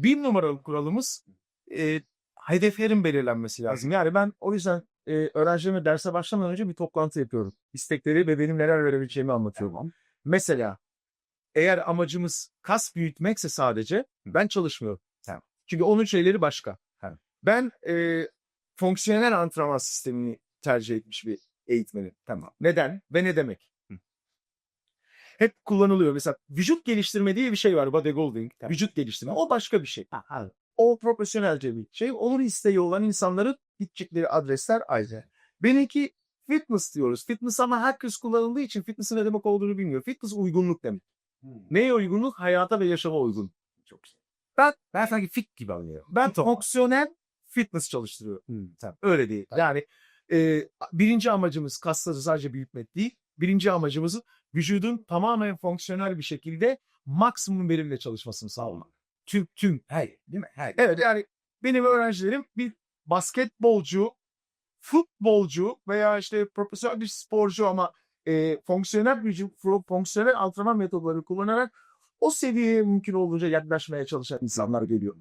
Bir numaralı kuralımız e, hedeflerin belirlenmesi lazım. Yani ben o yüzden e, öğrencilerime derse başlamadan önce bir toplantı yapıyorum. İstekleri ve benim neler verebileceğimi anlatıyorum. Mesela eğer amacımız kas büyütmekse sadece ben çalışmıyorum. Tamam. Çünkü onun şeyleri başka. Tamam. Ben e, fonksiyonel antrenman sistemini tercih etmiş bir eğitmenim. Tamam. Neden ve ne demek? Hep kullanılıyor. Mesela vücut geliştirme diye bir şey var bodybuilding. Tabii. Vücut geliştirme. O başka bir şey. Ha, ha. O profesyonelce bir şey. Onun isteği olan insanların gidecekleri adresler ayrı. Benimki fitness diyoruz. Fitness ama herkes kullanıldığı için fitness'ın ne demek olduğunu bilmiyor. Fitness uygunluk demek. Hmm. Neye uygunluk? Hayata ve yaşama uygun. Çok güzel. Ben Ben sanki fit gibi anlıyorum. ben Fit fonksiyonel fitness çalıştırıyorum. Hmm, tamam. Öyle değil. Yani e, birinci amacımız kasları sadece büyütmek değil. Birinci amacımız vücudun tamamen fonksiyonel bir şekilde maksimum verimle çalışmasını sağlamak. Tüm tüm. Hayır. Değil mi? Hayır. Evet yani benim öğrencilerim bir basketbolcu, futbolcu veya işte profesyonel bir sporcu ama e, fonksiyonel vücut, fonksiyonel antrenman metodları kullanarak o seviyeye mümkün olduğunca yaklaşmaya çalışan insanlar geliyor.